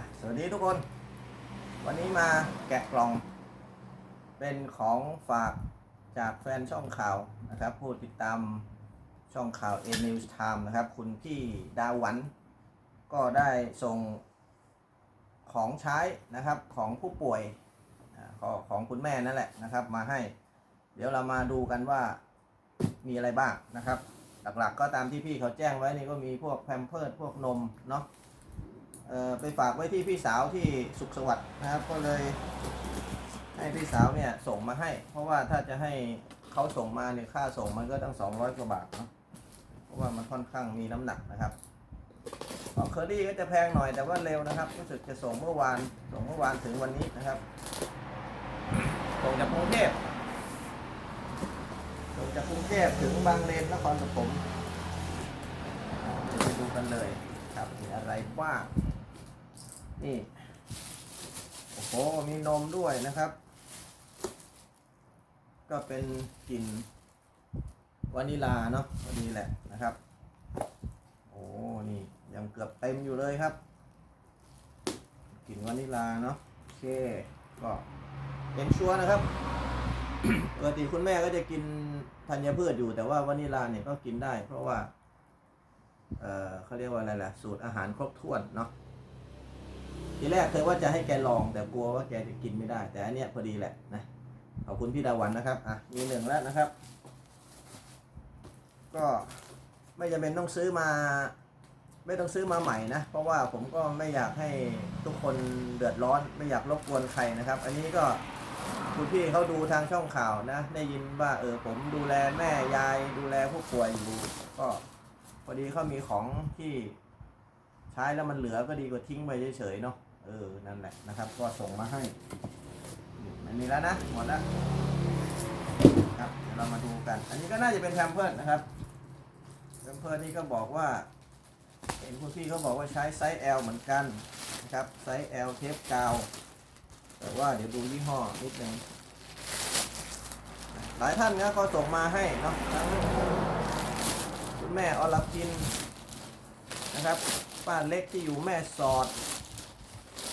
ะสวัสดีทุกคน วันนี้มาแกะกล่อง เป็นของฝากจากแฟนช่องข่าวนะครับผู้ติดตามช่องข่าว A News Time นะครับ คุณพี่ดาวหวัน ก็ได้ส่งของใช้นะครับของผู้ป่วยของคุณแม่นั่นแหละนะครับ มาให้ เดี๋ยวเรามาดูกันว่ามีอะไรบ้างนะครับ หลักๆก็ตามที่พี่เขาแจ้งไว้นี่ก็มีพวกแพมเพิร์ดพวกนมเนาะ ไปฝากไว้ที่พี่สาวที่สุขสวัสดิ์นะครับ ก็เลยให้พี่สาวเนี่ยส่งมาให้ เพราะว่าถ้าจะให้เขาส่งมาเนี่ยค่าส่งมันก็ตั้ง 200 กว่าบาทเนาะเพราะว่ามันค่อนข้างมีน้ำหนักนะครับของเคอรี่ก็จะแพงหน่อยแต่ว่าเร็วนะครับรู้สึกจะส่งเมื่อวานส่งเมื่อวานถึงวันนี้นะครับส่งจากกรุงเทพส่งจากกรุงเทพถึงบางเลนนครปฐมเดี๋ยวไปดูกันเลยครับมีอะไรบ้าง นี่ โอ้โห มีนมด้วยนะครับ ก็เป็นกลิ่นวานิลาเนาะพอดีแหละนะครับ โอ้ นี่ยังเกือบเต็มอยู่เลยครับ กลิ่นวานิลาเนาะโอเค ก็เป็นชัวร์นะครับปกติคุณแม่ก็จะกินธัญพืชอยู่แต่ว่าวานิลาเนี่ยก็กินได้ เพราะว่า เออเขาเรียกว่าอะไรล่ะ สูตรอาหารครบถ้วนเนาะ ทีแรกเคยว่าจะให้แกลองแต่กลัวว่าแกจะกินไม่ได้ แต่อันเนี้ยพอดีแหละนะขอบคุณพี่ดาวันนะครับอะมีหนึ่งแล้วนะครับ ก็ไม่จำเป็นต้องซื้อมา ไม่ต้องซื้อมาใหม่นะ เพราะว่าผมก็ไม่อยากให้ทุกคนเดือดร้อน ไม่อยากรบกวนใครนะครับ อันนี้ก็คุณพี่เขาดูทางช่องข่าวนะ ได้ยินว่าเออผมดูแลแม่ยายดูแลผู้ป่วยอยู่ก็พอดีเขามีของที่ใช้แล้วมันเหลือก็ดีกว่าทิ้งไปเฉยๆเนาะ เออ นั่นแหละนะครับ ก็ส่งมาให้มันมีแล้วนะ หมดแล้วครับเดี๋ยวเรามาดูกัน อันนี้ก็น่าจะเป็นแพมเพิร์ดนะครับแพมเพิร์ดนี่ก็บอกว่าเห็นคุณพี่เขาบอกว่าใช้ไซส์ L เหมือนกันนะครับ ไซส์ L เทปกาว แต่ว่าเดี๋ยวดูยี่ห้อนิดนึงหลายท่านนะก็ส่งมาให้เนาะทั้งคุณแม่อรพินนะครับป้าเล็กที่อยู่แม่สอด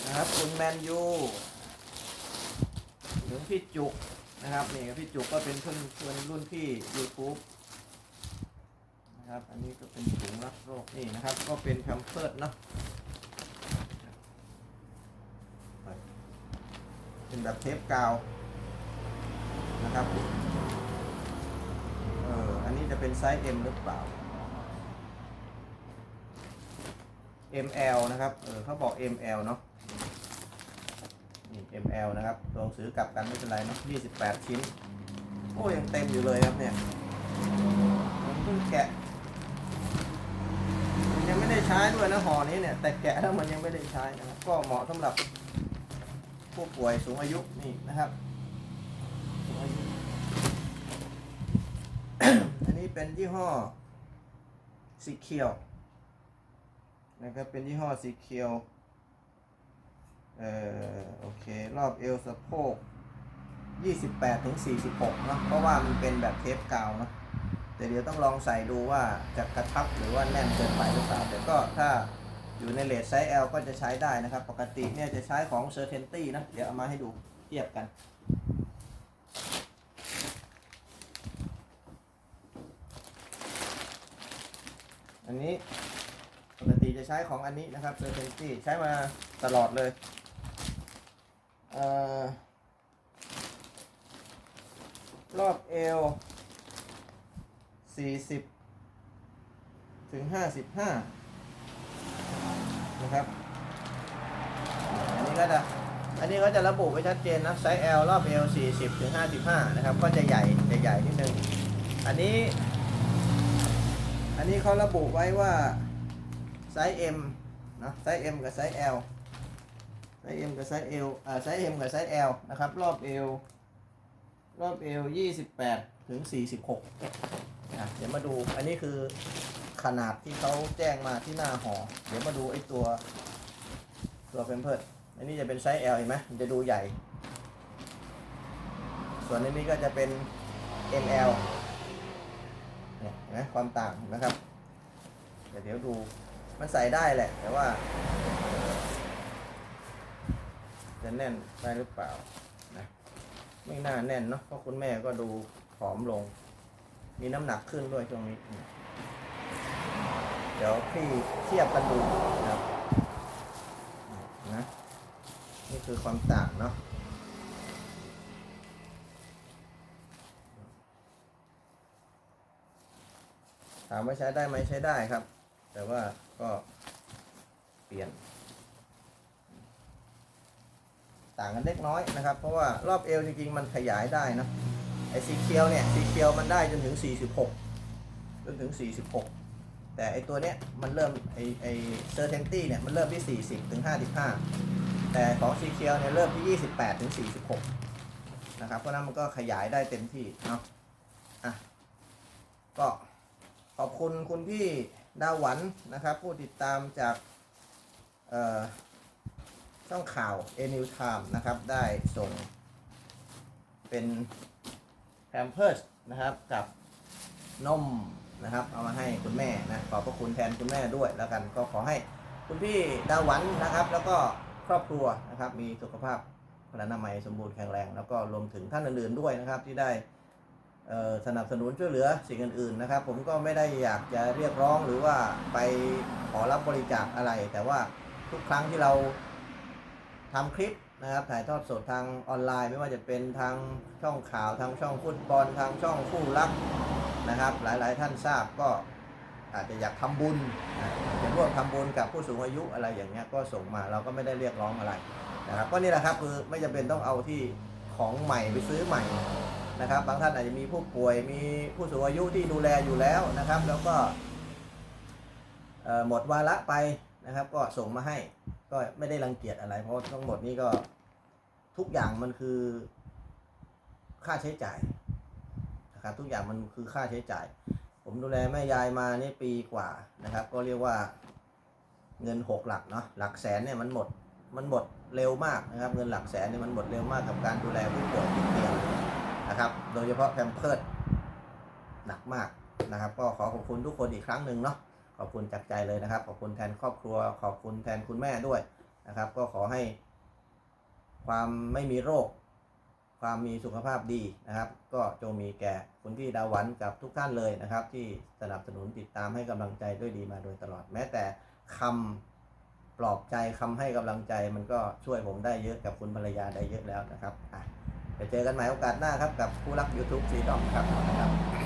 นะครับคุณแมนยูถึงพี่จุกนะครับนี่พี่จุกก็เป็นเพื่อนเพื่อนรุ่นพี่ YouTube นะครับอันนี้ก็เป็นถุงรักโรคนี่นะครับ ก็เป็นแพมเพิร์ดเนาะเป็นแบบเทปกาวนะครับเอออันนี้จะเป็นไซส์ M หรือเปล่า ML นะครับ เออเขาบอก ML เนาะ นี่ ML นะครับตัวหนังสือกลับกันไม่เป็นไรเนาะ28 ชิ้น โอ้ยังเต็มอยู่เลยครับเนี่ยผมเพิ่งแกะมันยังไม่ได้ใช้ด้วยนะห่อนี้เนี่ย แต่แกะแล้วมันยังไม่ได้ใช้นะครับ ก็เหมาะสำหรับผู้ป่วยสูงอายุนี่นะครับสูงอายุอันนี้เป็นยี่ห้อสีเขียวนะครับเป็นยี่ห้อสีเขียว เออโอเค รอบเอวสะโพก 28ถึง46เนาะเพราะว่ามันเป็นแบบเทปกาวเนาะแต่เดี๋ยวต้องลองใส่ดูว่าจะกระทับหรือว่าแน่นเกินไปหรือเปล่าแต่ก็ถ้าอยู่ในเลทไซส์ L ก็จะใช้ได้นะครับ ปกติเนี่ยจะใช้ของ c e r t a n t y นะ เดี๋ยวเอามาให้ดูเทียบกันอันนี้ปกติจะใช้ของอันนี้นะครับเซอร์เทนตี้ใช้มาตลอดเลย รอบเอว40 ถึง 55 นะครับ อันนี้ก็จะ อันนี้ก็จะระบุไว้ชัดเจนนะไซส์ L รอบเอว40 ถึง 55 นะครับ ก็จะใหญ่จะใหญ่นิดนึง อันนี้ อันนี้เขาระบุไว้ว่าไซส์ M นะไซส์ M กับไซส์ L ไซส์ M กับไซส์ L อ่าไซส์ M กับไซส์ L นะครับรอบเอวรอบเอว28 ถึง 46อะเดี๋ยวมาดูอันนี้คือขนาดที่เขาแจ้งมาที่หน้าหอ เดี๋ยวมาดูไอ้ตัวตัวเพมเพิร์ดอันนี้จะเป็นไซส์ L เห็นไหมมันจะดูใหญ่ ส่วนอันนี้ก็จะเป็น ML เนี่ยนไหมความต่างนะครับ เดี๋ยวเดี๋ยวดูมันใส่ได้แหละ แต่ว่า จะแน่นได้หรือเปล่านะไม่น่าแน่นเนาะเพราะคุณแม่ก็ดูผอมลง มีน้ำหนักขึ้นด้วยช่วงนี้ เดี๋ยวพี่เทียบกันดูนะครับนะนี่คือความต่างเนาะถามว่าใช้ได้ไหมใช้ได้ครับ แต่ว่าก็เปลี่ยน ต่างกันเล็กน้อยนะครับ เพราะว่ารอบเอวจริงๆมันขยายได้นะไอ้สีเขียวเนี่ยสีเขียวมันได้จนถึง 46 จนถึง 46 แต่ไอ้ตัวเนี้ยมันเริ่มไอ้ไอ้เซอร์เทนตี้เนี่ยมันเริ่มที่ 40 ถึง 55 แต่ของสีเขียวเนี่ยเริ่มที่ 28 ถึง 46 นะครับ เพราะฉะนั้นมันก็ขยายได้เต็มที่เนาะอะก็ขอบคุณคุณพี่ดาวหวันนะครับ ผู้ติดตามจากเอ่อ ช่องข่าว a n e w Time นะครับ ได้ส่ง เป็นแ a มเพิร์สนะครับกับนมนะครับ เอามาให้คุณแม่นะขอบพระคุณแทนคุณแม่ด้วยแล้วกันก็ขอให้คุณพี่ดาวันนะครับ แล้วก็ครอบครัวนะครับ มีสุขภาพพลานามัยสมบูรณ์แข็งแรง แล้วก็รวมถึงท่านอื่นๆด้วยนะครับที่ได้สนับสนุนช่วยเหลือสิ่งอื่นๆนะครับ ผมก็ไม่ได้อยากจะเรียกร้องหรือว่าไปขอรับบริจาคอะไร แต่ว่าทุกครั้งที่เรา ทำคลิปนะครับถ่ายทอดสดทางออนไลน์ ไม่ว่าจะเป็นทางช่องข่าวทางช่องฟุตบอลทางช่องคู่รักนะครับ หลายๆท่านทราบก็อาจจะอยากทำบุญจะร่วมทำบุญกับผู้สูงอายุอะไรอย่างเงี้ยก็ส่งมาเราก็ไม่ได้เรียกร้องอะไรนะครับก็นี่แหละครับคือไม่จำเป็นต้องเอาที่ของใหม่ไปซื้อใหม่นะครับ บางท่านอาจจะมีผู้ป่วยมีผู้สูงอายุที่ดูแลอยู่แล้วนะครับ แล้วก็หมดวาระไปนะครับ ก็ส่งมาให้ ก็ไม่ได้รังเกียจอะไร เพราะทั้งหมดนี้ก็ทุกอย่างมันคือ ค่าใช้จ่ายนะครับทุกอย่างมันคือค่าใช้จ่าย ผมดูแลแม่ยายมานี่ปีกว่านะครับ ก็เรียกว่าเงินหกหลักเนาะหลักแสนเนี่ยมันหมดมันหมดเร็วมากนะครับ เงินหลักแสนเนี่ยมันหมดเร็วมากกับการดูแลผู้ป่วยติดเตียงนะครับ โดยเฉพาะแพมเพิร์ดหนักมากนะครับ ก็ขอขอบคุณทุกคนอีกครั้งหนึ่งเนาะ ขอบคุณจากใจเลยนะครับ ขอบคุณแทนครอบครัว ขอบคุณแทนคุณแม่ด้วยนะครับ ก็ขอให้ ความไม่มีโรค ความมีสุขภาพดีนะครับ ก็จงมีแก่คุณพี่ดาวหวันกับทุกท่านเลยนะครับ ที่สนับสนุนติดตามให้กำลังใจด้วยดีมาโดยตลอดแม้แต่คำปลอบใจคำให้กำลังใจมันก็ช่วยผมได้เยอะกับคุณภรรยาได้เยอะแล้วนะครับอะไปเจอกันใหม่โอกาสหน้าครับกับผู้รัก YouTube ซีดอมครับนครับ